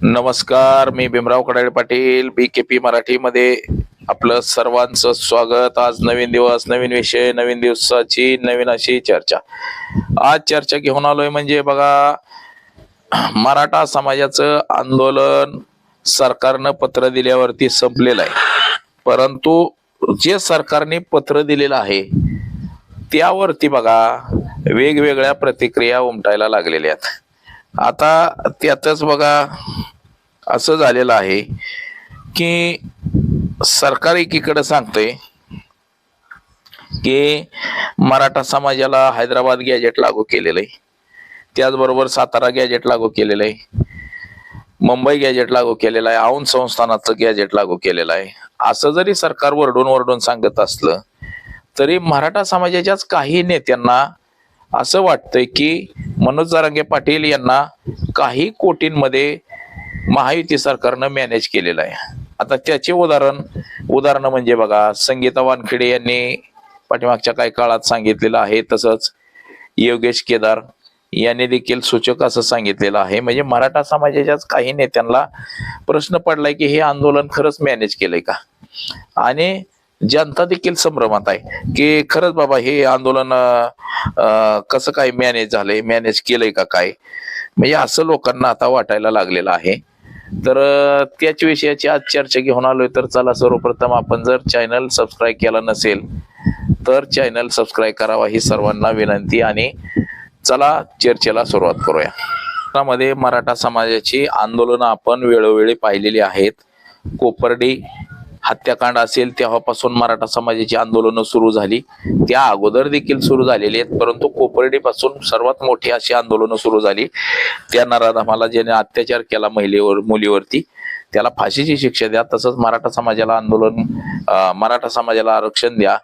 नमस्कार मी Bhimrao Kadale Patil B K P मराठीमध्ये आपलं सर्वांचं स्वागत. आज नवीन दिवस नवीन विषय नवीन दिवसाची नवीन अशी चर्चा. आज चर्चा घेऊन आलोय म्हणजे बघा मराठा समाजाचं आंदोलन सरकारनं पत्र दिल्यावरती संपलेलं आहे. परंतु जे सरकारने पत्र दिलेलं आहे त्यावरती बघा वेगवेगळ्या प्रतिक्रिया उमटायला लागलेल्या आहेत. आता त्यातच बघा असं झालेलं आहे की सरकार एकीकडं सांगतंय की मराठा समाजाला हैदराबाद गॅजेट लागू केलेलं आहे. त्याचबरोबर सातारा गॅजेट लागू केलेलं आहे. मुंबई गॅजेट लागू केलेलं आहे. औंध संस्थानाचं गॅजेट लागू केलेलं आहे. असं जरी सरकार वरडून वरडून सांगत असलं तरी मराठा समाजाच्याच काही नेत्यांना असं वाटतंय की मनोज जारांगे पाटील यांना काही कोटींमध्ये महायुती सरकारनं मॅनेज केलेलं आहे. आता त्याचे उदाहरण उदाहरणं म्हणजे बघा संगीता वानखेडे यांनी पाठीमागच्या काही काळात सांगितलेलं आहे तसंच योगेश केदार यांनी देखील सूचक असं सांगितलेलं आहे. म्हणजे मराठा समाजाच्याच काही नेत्यांना प्रश्न पडलाय की हे आंदोलन खरंच मॅनेज केलंय का? आणि जनता देखील संभ्रमात आहे की खरंच बाबा हे आंदोलन कसं काय मॅनेज झालंय मॅनेज केलंय का काय? म्हणजे असं लोकांना आता वाटायला लागलेलं आहे. तर त्याच विषयाची आज चर्चा घेऊन आलोय. तर चला सर्वप्रथम आपण जर चॅनल सबस्क्राईब केला नसेल तर चॅनल सबस्क्राईब करावा ही सर्वांना विनंती आणि चला चर्चेला सुरुवात करूया. मध्ये मराठा समाजाची आंदोलनं आपण वेळोवेळी पाहिलेली आहेत. कोपर्डी हत्याकांड असेल तेव्हापासून मराठा समाजाची आंदोलनं सुरू झाली. त्या अगोदर देखील सुरू झालेली आहेत परंतु कोपर्डीपासून सर्वात मोठी अशी आंदोलनं सुरू झाली. त्या नराधमाला ज्याने अत्याचार केला महिलेवर मुलीवरती त्याला फाशीची शिक्षा द्या तसंच मराठा समाजाला आंदोलन मराठा समाजाला आरक्षण द्या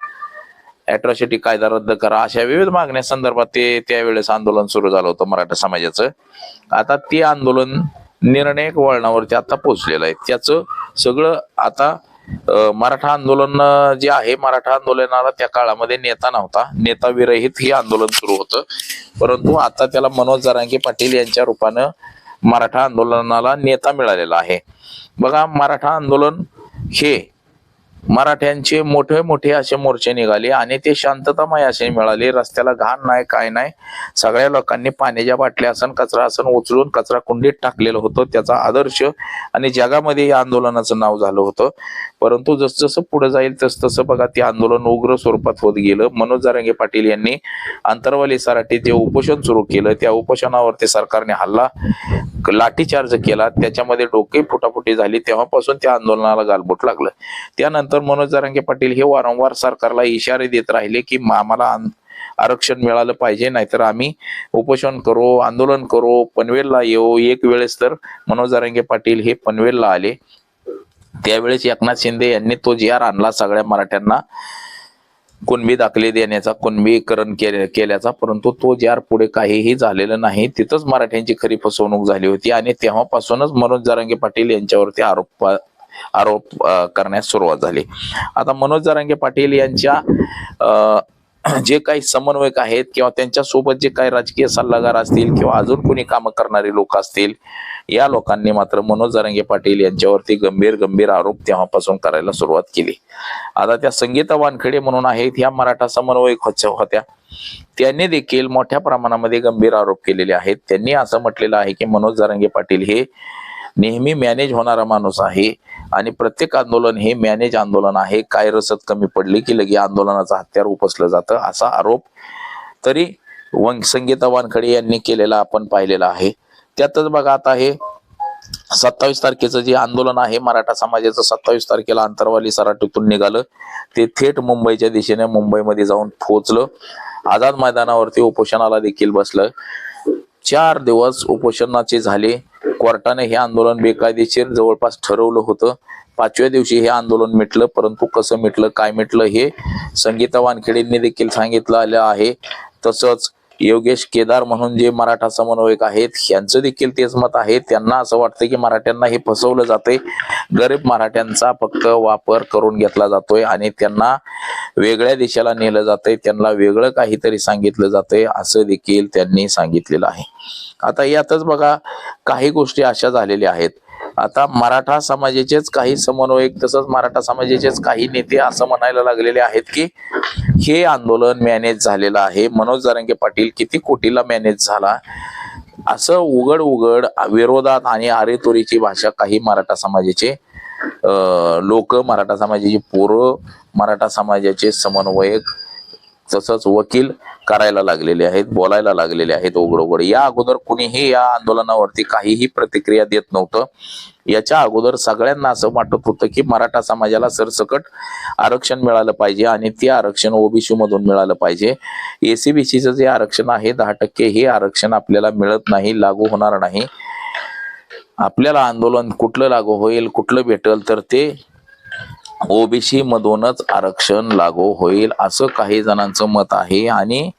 अॅट्रॉसिटी कायदा रद्द करा अशा विविध मागण्या संदर्भात ते त्यावेळेस आंदोलन सुरू झालं होतं मराठा समाजाचं. आता ते आंदोलन निर्णायक वळणावरती आता पोहोचलेलं आहे. त्याचं सगळं आता मराठा आंदोलन जे आहे मराठा आंदोलनाला त्या काळामध्ये नेता नव्हता. नेता विरहित हे आंदोलन सुरू होतं. परंतु आता त्याला मनोज जरांगे पाटील यांच्या रूपानं मराठा आंदोलनाला नेता मिळालेला आहे. बघा मराठा आंदोलन हे मराठ्यांचे मोठे मोठे असे मोर्चे निघाले आणि ते शांततामय असे मिळाले. रस्त्याला घाण नाही काय नाही. सगळ्या लोकांनी पाण्याच्या बाटल्या असन कचरा असन उचलून कचरा कुंडीत टाकलेलं होतं. त्याचा आदर्श आणि जगामध्ये या आंदोलनाचं नाव झालं होतं. परंतु जसजसं पुढे जाईल तस तसं बघा ते आंदोलन उग्र स्वरूपात होत गेलं. मनोज जारंगे पाटील यांनी आंतरवाली सराठी ते उपोषण सुरू केलं त्या उपोषणावरती सरकारने हल्ला लाठीचार्ज केला त्याच्यामध्ये डोके फुटाफुटी झाली तेव्हापासून त्या आंदोलनाला गालबोट लागलं. त्यानंतर मनोज जारंगे पाटील हे वारंवार सरकारला इशारे देत राहिले की आम्हाला आरक्षण मिळालं पाहिजे नाहीतर आम्ही उपोषण करू आंदोलन करू पनवेलला येऊ. एक वेळेस तर मनोज जारंगे पाटील हे पनवेलला आले. त्यावेळेस एकनाथ शिंदे यांनी तो जी आर आणला सगळ्या मराठ्यांना. कुणबी दाखले देण्याचा कुणबीकरण केल्याचा परंतु तो ज्या आर पुढे काहीही झालेलं नाही तिथंच मराठ्यांची खरी फसवणूक झाली होती आणि तेव्हापासूनच मनोज जारांगे पाटील यांच्यावरती आरोप आरोप करण्यास सुरुवात झाली. आता मनोज जारांगे पाटील यांच्या जे काही समन्वयक आहेत किंवा त्यांच्यासोबत जे काही राजकीय सल्लागार असतील किंवा अजून कोणी कामं करणारे लोक असतील या लोकांनी मात्र मनोज जरंगे पाटील यांच्यावरती गंभीर गंभीर आरोप तेव्हापासून करायला सुरुवात केली. आता त्या संगीता वानखेडे म्हणून आहेत ह्या मराठा समन्वयक होत्या होत्या. त्यांनी देखील मोठ्या प्रमाणामध्ये गंभीर आरोप केलेले आहेत. त्यांनी असं म्हटलेलं आहे की मनोज जारंगे पाटील हे नेहमी मॅनेज होणारा माणूस आहे. आणि प्रत्येक आंदोलन हे मॅनेज आंदोलन आहे. काय रसद कमी पडली की लगे आंदोलनाचं हत्यार उपसलं जातं असा आरोप तरी वं संगीता वानखडे यांनी केलेला आपण पाहिलेला आहे. त्यातच बघा आता हे सत्तावीस तारखेचं जे आंदोलन आहे मराठा समाजाचं सत्तावीस तारखेला अंतरवाली सराटीतून निघालं. ते थेट मुंबईच्या दिशेने मुंबईमध्ये जाऊन पोहोचलं. आझाद मैदानावरती उपोषणाला देखील बसलं. चार दिवस उपोषणाचे झाले. कोर्टाने हे आंदोलन बेकायदेशीर जवळपास ठरवलं होतं. पाचव्या दिवशी हे आंदोलन मिटलं परंतु कसं मिटलं काय मिटलं हे संगीता वानखेडेंनी देखील सांगितलं आलं आहे. तसंच योगेश केदार म्हणून जे मराठा समन्वयक आहेत यांचं देखील तेच मत आहे. त्यांना असं वाटतं की मराठ्यांना हे फसवलं जाते गरीब मराठ्यांचा फक्त वापर करून घेतला जातोय आणि त्यांना वेगळ्या देशाला नेलं जातंय. त्यांना वेगळं काहीतरी सांगितलं जातंय असं देखील त्यांनी सांगितलेलं आहे. आता यातच बघा काही गोष्टी अशा झालेल्या आहेत. आता मराठा समाजाचेच काही समन्वयक तसंच मराठा समाजाचेच काही नेते असं म्हणायला लागलेले आहेत की हे आंदोलन मॅनेज झालेलं आहे. मनोज जरांगे पाटील किती कोटीला मॅनेज झाला? असं उघड उघड विरोधात आणि आरेतोरीची भाषा काही मराठा समाजाचे लोक मराठा समाजाची पोरं मराठा समाजाचे समन्वयक तसंच वकील करायला लागलेले आहेत बोलायला लागलेले आहेत ओघड उघड या अगोदर कुणीही या आंदोलनावरती काहीही प्रतिक्रिया देत नव्हतं. याच्या अगोदर सगळ्यांना असं वाटत होतं की मराठा समाजाला सरसकट आरक्षण मिळालं पाहिजे आणि ते आरक्षण ओबीसी मधून मिळालं पाहिजे. एसीबीसीचं जे आरक्षण आहे दहा टक्के हे आरक्षण आपल्याला मिळत नाही लागू होणार नाही. आपल्याला आंदोलन कुठलं लागू होईल कुठलं भेटल तर ते ओबीसी मधूनच आरक्षण लागू होईल असं काही जणांचं मत आहे. आणि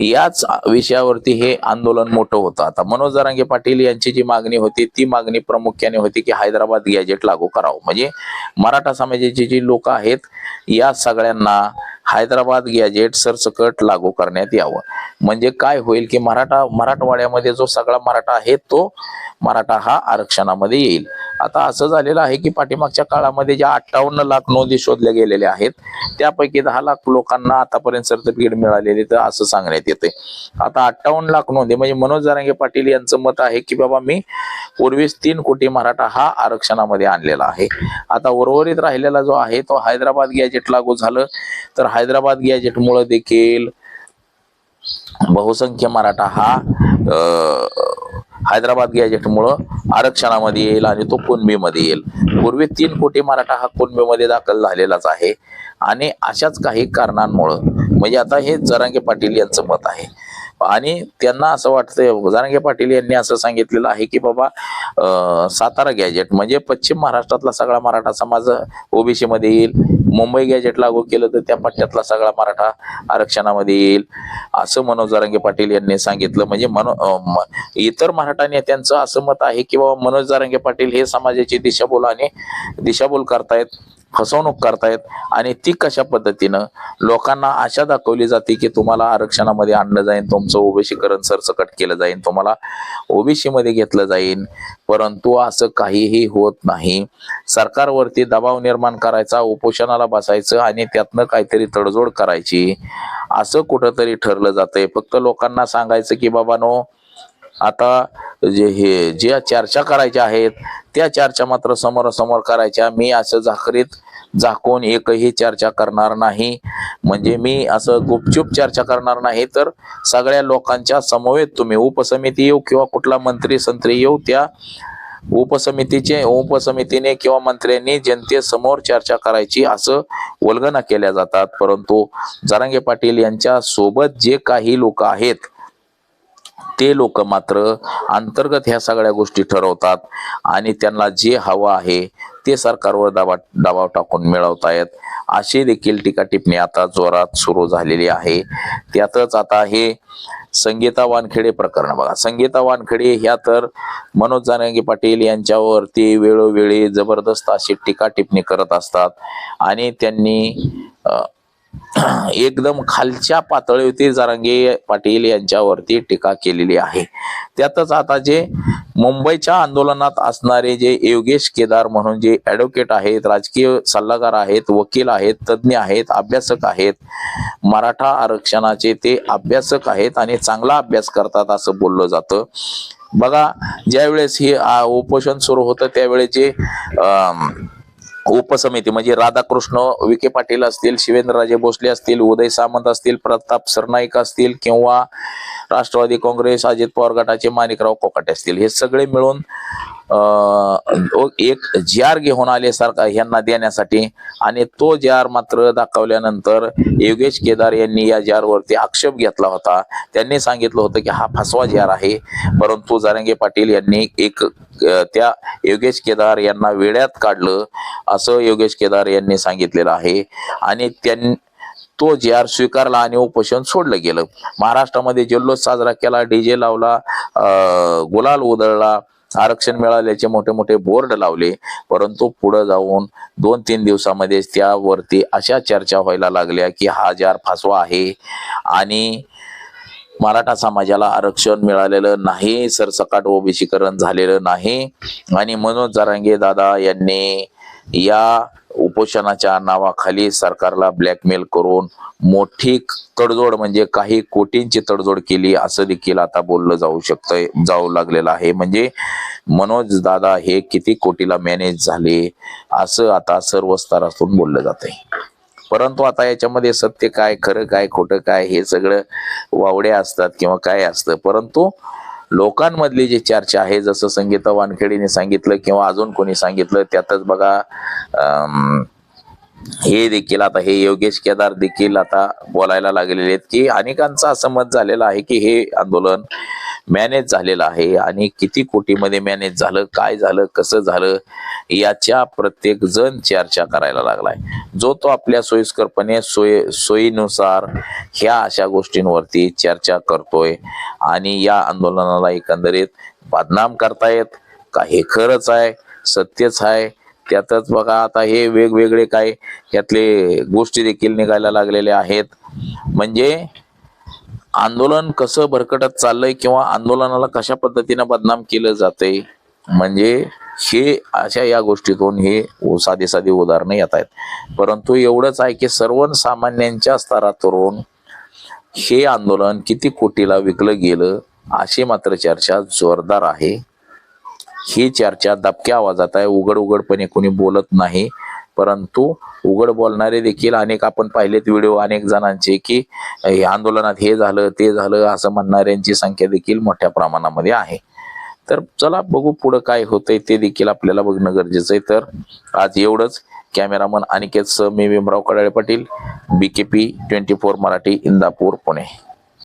याच विषयावरती हे आंदोलन मोठं होतं. आता मनोज जरांगे पाटील यांची जी मागणी होती ती मागणी प्रामुख्याने होती की हैदराबाद गॅजेट लागू करावं. म्हणजे मराठा समाजाची जी लोक आहेत या सगळ्यांना हैदराबाद गॅजेट सरसकट लागू करण्यात यावं. म्हणजे काय होईल की मराठा मराठवाड्यामध्ये जो सगळा मराठा आहे तो मराठा हा आरक्षणामध्ये येईल. आता असं झालेलं आहे की पाठीमागच्या काळामध्ये ज्या अठ्ठावन्न लाख नोंदी शोधल्या गेलेल्या आहेत त्यापैकी दहा लाख लोकांना आतापर्यंत सर्टिफिकेट मिळालेले तर असं सांगण्यात येते आता अठ्ठावन्न लाख नोंदी म्हणजे मनोज जारांगे पाटील यांचं मत आहे की बाबा मी पूर्वीच तीन कोटी मराठा हा आरक्षणामध्ये आणलेला आहे. आता उर्वरित राहिलेला जो आहे तो हैदराबाद गॅजेट लागू झालं तर हैदराबाद गॅजेटमुळे देखील. बहुसंख्य मराठा हा हैदराबाद गॅजेटमुळं आरक्षणामध्ये येईल आणि तो कुणबीमध्ये येईल. पूर्वी तीन कोटी मराठा हा कुणबीमध्ये दाखल झालेलाच आहे. आणि अशाच काही कारणांमुळं म्हणजे आता हे जरांगे पाटील यांचं मत आहे. आणि त्यांना असं वाटतंय जरांगे पाटील यांनी असं सांगितलेलं आहे की बाबा सातारा गॅजेट म्हणजे पश्चिम महाराष्ट्रातला सगळा मराठा समाज ओबीसी मध्ये येईल. मुंबई गॅजेट लागू केलं तर त्या पट्ट्यातला सगळा मराठा आरक्षणामध्ये येईल. असं मनोज जारंगे पाटील यांनी सांगितलं. म्हणजे मनो इतर मराठा नेत्यांचं असं मत आहे की बाबा मनोज जारंगे पाटील हे समाजाची दिशाभूल आणि दिशाभूल करतायत. फसवणूक करतायत आणि ती कशा पद्धतीनं लोकांना आशा दाखवली जाते की तुम्हाला आरक्षणामध्ये आणलं जाईल तुमचं ओबीसीकरण सरसकट केलं जाईल तुम्हाला ओबीसी मध्ये घेतलं जाईल परंतु असं काहीही होत नाही. सरकारवरती दबाव निर्माण करायचा उपोषणाला बसायचं आणि त्यातनं काहीतरी तडजोड करायची असं कुठंतरी ठरलं जातंय. फक्त लोकांना सांगायचं की बाबा नो आता जे हे ज्या चर्चा करायच्या आहेत त्या चर्चा मात्र समोरासमोर करायच्या. मी असं झाकरीत झाकून एकही चर्चा करणार नाही. म्हणजे मी असं गुपचूप चर्चा करणार नाही. तर सगळ्या लोकांच्या समवेत तुम्ही उपसमिती येऊ किंवा कुठला मंत्री संत्री येऊ त्या उपसमितीचे उपसमितीने किंवा मंत्र्यांनी जनतेसमोर चर्चा करायची असं वल्गना केल्या जातात. परंतु जरांगे पाटील यांच्या सोबत जे काही लोक आहेत ते लोक मात्र अंतर्गत ह्या सगळ्या गोष्टी ठरवतात आणि त्यांना जे हवं आहे ते सरकारवर दबा दबाव टाकून मिळवतायत. अशी देखील टीका टिप्पणी आता जोरात सुरू झालेली आहे. त्यातच आता हे संगीता वानखेडे प्रकरण बघा. संगीता वानखेडे ह्या तर मनोज जानंगी पाटील यांच्यावरती वेळोवेळी जबरदस्त अशी टीका टिप्पणी करत असतात आणि त्यांनी एकदम खालच्या पातळीवरती जरांगे पाटील यांच्यावरती टीका केलेली आहे. त्यातच आता जे मुंबईच्या आंदोलनात असणारे जे योगेश केदार म्हणून जे ऍडव्होकेट आहेत राजकीय सल्लागार आहेत वकील आहेत तज्ज्ञ आहेत अभ्यासक आहेत मराठा आरक्षणाचे ते अभ्यासक आहेत आणि चांगला अभ्यास करतात असं बोललं जातं. बघा ज्यावेळेस हे उपोषण सुरू होतं त्यावेळेस जे उपसमिती म्हणजे राधाकृष्ण विखे पाटील असतील शिवेंद्रराजे भोसले असतील उदय सामंत असतील प्रताप सरनाईक असतील किंवा राष्ट्रवादी काँग्रेस अजित पवार गटाचे माणिकराव कोकाटे असतील. हे सगळे मिळून एक जार घेऊन आले सारखा यांना देण्यासाठी. आणि तो जार मात्र दाखवल्यानंतर योगेश केदार यांनी या जारवरती आक्षेप घेतला होता. त्यांनी सांगितलं होतं की हा फसवा जार आहे. परंतु जारंगे पाटील यांनी एक त्या योगेश केदार यांना वेड्यात काढलं असं योगेश केदार यांनी सांगितलेलं आहे. आणि त्यां तो जे आर स्वीकारला आणि उपोषण सोडलं गेलं. महाराष्ट्रामध्ये जल्लोष साजरा केला डीजे लावला गुलाल उधळला आरक्षण मिळाल्याचे मोठे मोठे बोर्ड लावले. परंतु पुढे जाऊन दोन तीन दिवसामध्ये त्यावरती अशा चर्चा व्हायला लागल्या की हा जार फासवा आहे. आणि मराठा समाजाला आरक्षण मिळालेलं नाही सरसकाट ओबीसीकरण झालेलं नाही. आणि मनोज जारांगे दादा यांनी या उपोषणाच्या नावाखाली सरकारला ब्लॅकमेल करून मोठी तडजोड म्हणजे काही कोटींची तडजोड केली असं देखील आता बोललं जाऊ शकतंय जाऊ लागलेलं आहे. म्हणजे मनोज दादा हे किती कोटीला मॅनेज झाले असं आता सर्व स्तरातून बोललं जातंय. परंतु आता याच्यामध्ये सत्य काय खरं काय खोटं काय हे सगळं वावड्या असतात किंवा काय असतं. परंतु लोकांमधली जी चर्चा आहे जसं संगीता वानखेडेने सांगितलं किंवा अजून कोणी सांगितलं त्यातच बघा हे देखील आता हे योगेश केदार देखील आता बोलायला लागलेले आहेत की अनेकांचं असं मत झालेलं आहे की हे आंदोलन मॅनेज झालेला आहे आणि किती कोटीमध्ये मॅनेज झालं काय झालं कसं झालं याच्या प्रत्येक जण चर्चा करायला लागलाय. जो तो आपल्या सोयीस्करपणे सोय सोयीनुसार ह्या अशा गोष्टींवरती चर्चा करतोय आणि या आंदोलनाला एकंदरीत बदनाम करतायत. का हे खरंच आहे सत्यच आहे. त्यातच बघा आता हे वेगवेगळे काय यातले गोष्टी देखील निघायला लागलेल्या आहेत. म्हणजे आंदोलन कसं भरकटत चाललंय किंवा आंदोलनाला कशा पद्धतीनं बदनाम केलं जाते म्हणजे हे अशा या गोष्टीतून हे साधी साधे उदाहरणं येत आहेत. परंतु एवढंच आहे की सर्वसामान्यांच्या स्तरातून हे आंदोलन किती कोटीला विकलं गेलं अशी मात्र चर्चा जोरदार आहे. ही चर्चा दबक्या आवाजात आहे उघड उघडपणे कोणी बोलत नाही. परंतु उघड बोलणारे देखील अनेक आपण पाहिलेत व्हिडिओ अनेक जणांचे की आंदोलनात हे झालं ते झालं असं म्हणणाऱ्यांची संख्या देखील मोठ्या प्रमाणामध्ये आहे. तर चला बघू पुढं काय होतंय ते देखील आपल्याला बघणं गरजेचं आहे. तर आज एवढंच. कॅमेरामन अनिकेत सह मी Bhimrao Kadale Patil BKP twenty four Marathi Indapur Pune.